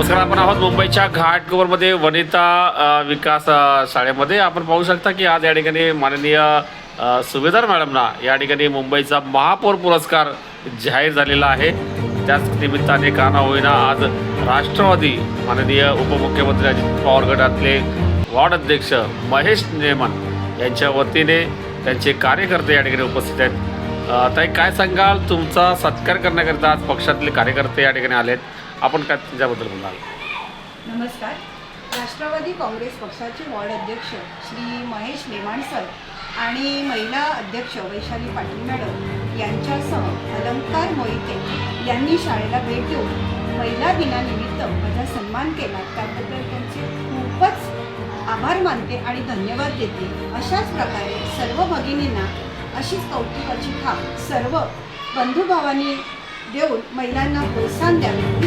नमस्कार आपण आहोत मुंबईच्या घाटकोपरमध्ये वनिता विकास शाळेमध्ये. आपण पाहू शकता की आज या ठिकाणी माननीय सुभेदार मॅडमना या ठिकाणी मुंबईचा महापौर पुरस्कार जाहीर झालेला आहे. त्याच निमित्ताने का ना होईना आज राष्ट्रवादी माननीय उपमुख्यमंत्री अजित पवार गटातले वॉर्ड अध्यक्ष महेश नेमन यांच्या वतीने त्यांचे कार्यकर्ते या ठिकाणी उपस्थित आहेत. ताई काय सांगाल? तुमचा सत्कार करण्याकरिता आज पक्षातले कार्यकर्ते या ठिकाणी आले आहेत आपण काय त्याच्याबद्दल बोलाल नमस्कार. राष्ट्रवादी काँग्रेस पक्षाचे वॉर्ड अध्यक्ष श्री महेश लेमाण सर आणि महिला अध्यक्ष वैशाली पाटील मॅडम यांच्यासह अलंकार मोहिते यांनी शाळेला भेट देऊन महिला दिनानिमित्त माझा सन्मान केला. त्याबद्दल त्यांचे खूपच आभार मानते आणि धन्यवाद देते. अशाच प्रकारे सर्व भगिनींना अशीच कौतुकाची थाप सर्व बंधुभावांनी देऊन महिलांना प्रोत्साहन द्यावे.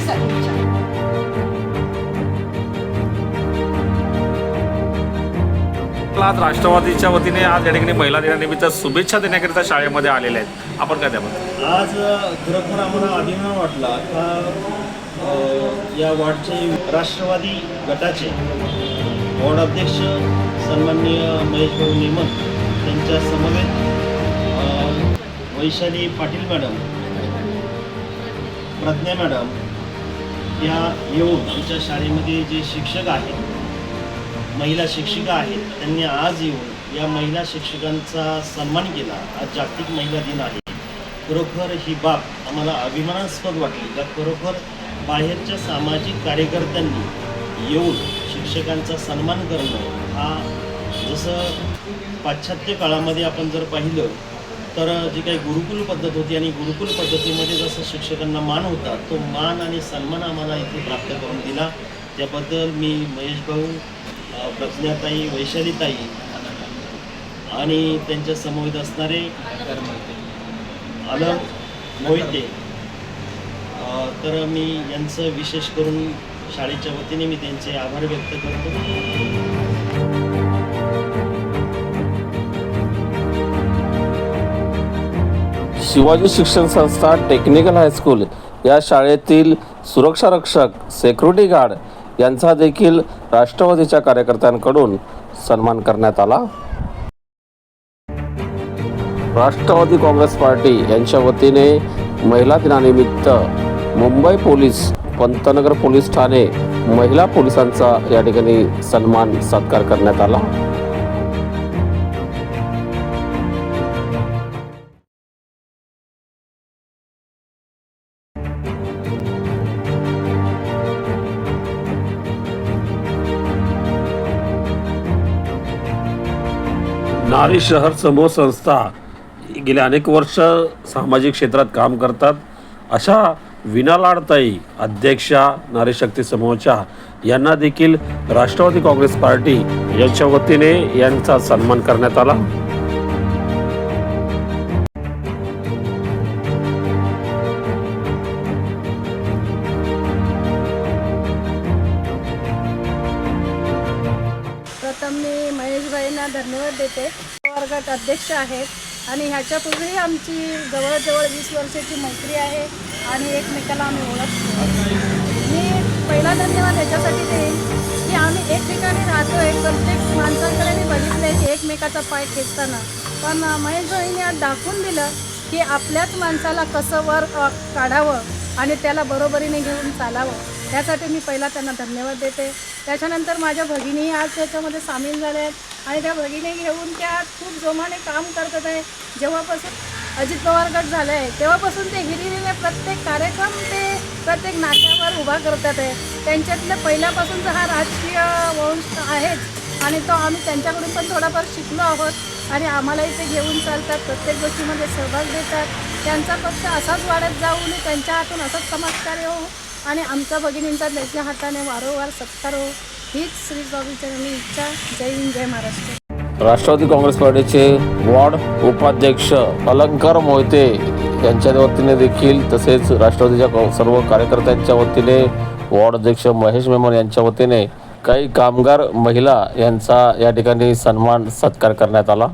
आज राष्ट्रवादीच्या वतीने आज या ठिकाणी महिला दिनानिमित्त शुभेच्छा देण्याकरिता शाळेमध्ये आलेले आहेत. आपण काय त्याबद्दल? आज अ, खरोखर आम्हाला अभिमान वाटला का या वॉर्डचे राष्ट्रवादी गटाचे वॉर्ड अध्यक्ष सन्माननीय महेश भाऊ नेमन त्यांच्या समवेत वैशाली पाटील मॅडम प्रज्ञा मॅडम या येऊन आमच्या शाळेमध्ये जे शिक्षक आहेत महिला शिक्षिका आहेत. त्यांनी आज येऊन या महिला शिक्षकांचा सन्मान केला. आज जागतिक महिला दिन आहे. खरोखर ही बाब आम्हाला अभिमानास्पद वाटली. का खरोखर बाहेरच्या सामाजिक कार्यकर्त्यांनी येऊन शिक्षकांचा सन्मान करणं हा जसं पाश्चात्य काळामध्ये आपण जर पाहिलं तर जी काही गुरुकुल पद्धत होती आणि गुरुकुल पद्धतीमध्ये जसं शिक्षकांना मान होता तो मान आणि सन्मान आम्हाला इथे प्राप्त करून दिला. त्याबद्दल मी महेश भाऊ प्रज्ञाताई वैशालीताई आणि त्यांच्या समवेत असणारे अलम मोहिते. तर मी यांचं विशेष करून शाळेच्या वतीने मी त्यांचे आभार व्यक्त करतो. शिवाजी शिक्षण संस्था टेक्निकल हायस्कूल या शाळेतील सुरक्षा रक्षक सेक्युरिटी गार्ड यांचा देखील राष्ट्रवादीच्या कार्यकर्त्यांकडून सन्मान करण्यात आला. राष्ट्रवादी काँग्रेस पार्टी यांच्या वतीने महिला दिनानिमित्त मुंबई पोलीस पंतनगर पोलीस ठाणे महिला पोलिसांचा या ठिकाणी सन्मान सत्कार करण्यात आला. नारी शहर समूह संस्था गेल्या अनेक वर्ष सामाजिक क्षेत्रात काम करतात. अशा विना लाडताई अध्यक्षा नारी शक्ती समूहाच्या यांना देखील राष्ट्रवादी काँग्रेस पार्टी यांच्या वतीने यांचा सन्मान करण्यात आला. सर्वप्रथम मी महेशभाईंना धन्यवाद देते. वर्गात अध्यक्ष आहेत आणि ह्याच्यापूर्वी आमची जवळजवळ वीस वर्षाची मैत्री आहे आणि एकमेकाला आम्ही ओळखतो. मी पहिला धन्यवाद ह्याच्यासाठी देईन की आम्ही एक ठिकाणी राहतो आहे प्रत्येक माणसांकडे मी बघितलं आहे की एकमेकाचा पाय खेचताना. पण महेशभाईंनी आज दाखवून दिलं की आपल्याच माणसाला कसं वर काढावं आणि त्याला बरोबरीने घेऊन चालावं. त्यासाठी मी पहिला त्यांना धन्यवाद देते. त्याच्यानंतर माझ्या भगिनीही आज त्याच्यामध्ये सामील झाल्या आहेत. आणि त्या भगिनी घेऊन त्या खूप जोमाने काम करत आहे. जेव्हापासून अजित पवार गट झालं आहे तेव्हापासून ते हिरिरीने प्रत्येक कार्यक्रम ते प्रत्येक नाट्यावर उभा करतात आहे. त्यांच्यातल्या पहिल्यापासूनचा हा राजकीय वंश आहेच. आणि तो आम्ही त्यांच्याकडून पण थोडाफार शिकलो आहोत. आणि आम्हालाही ते घेऊन चालतात प्रत्येक गोष्टीमध्ये सहभाग देतात. त्यांचा पक्ष असाच वाढत जाऊ आणि त्यांच्या हातून असंच समाजकार्य होऊ आणि आमच्या भगिनींचा त्यांच्या हाताने वारंवार सत्कार हो. हीच श्री स्वामीचरणी इच्छा जय हिंद जय महाराष्ट्र. राष्ट्रवादी काँग्रेस पार्टीचे वॉर्ड उपाध्यक्ष अलंकार मोहिते यांच्या वतीने देखील तसेच राष्ट्रवादीच्या सर्व कार्यकर्त्यांच्या वतीने वॉर्ड अध्यक्ष महेश मेमन यांच्या वतीने काही कामगार महिला यांचा या ठिकाणी सन्मान सत्कार करण्यात आला.